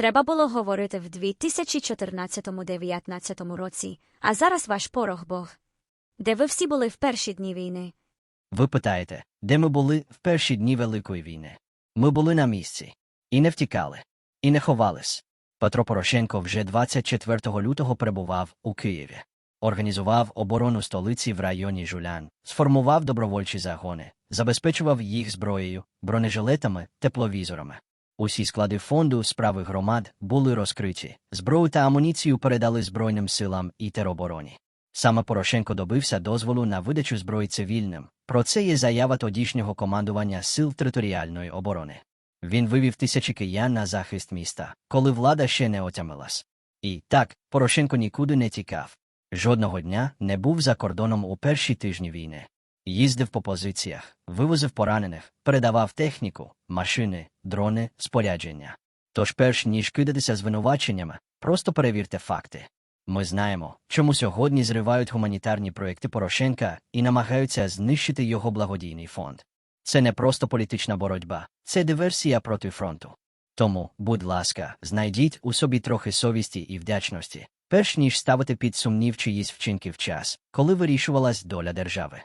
Треба було говорити в 2014-19 році, а зараз ваш порох Бог. Де ви всі були в перші дні війни? Ви питаєте, де ми були в перші дні Великої війни? Ми були на місці. І не втікали. І не ховались. Петро Порошенко вже 24 лютого перебував у Києві. Організував оборону столиці в районі Жулян, сформував добровольчі загони, забезпечував їх зброєю, бронежилетами, тепловізорами. Усі склади фонду справи громад були розкриті, зброю та амуніцію передали Збройним силам і теробороні. Саме Порошенко добився дозволу на видачу зброї цивільним. Про це є заява тодішнього командування Сил територіальної оборони. Він вивів тисячі киян на захист міста, коли влада ще не отямилась. І так, Порошенко нікуди не тікав. Жодного дня не був за кордоном у перші тижні війни. Їздив по позиціях, вивозив поранених, передавав техніку, машини, дрони, спорядження. Тож, перш ніж кидатися звинуваченнями, просто перевірте факти. Ми знаємо, чому сьогодні зривають гуманітарні проекти Порошенка і намагаються знищити його благодійний фонд. Це не просто політична боротьба, це диверсія проти фронту. Тому, будь ласка, знайдіть у собі трохи совісті і вдячності, перш ніж ставити під сумнів чиїсь вчинки в час, коли вирішувалась доля держави.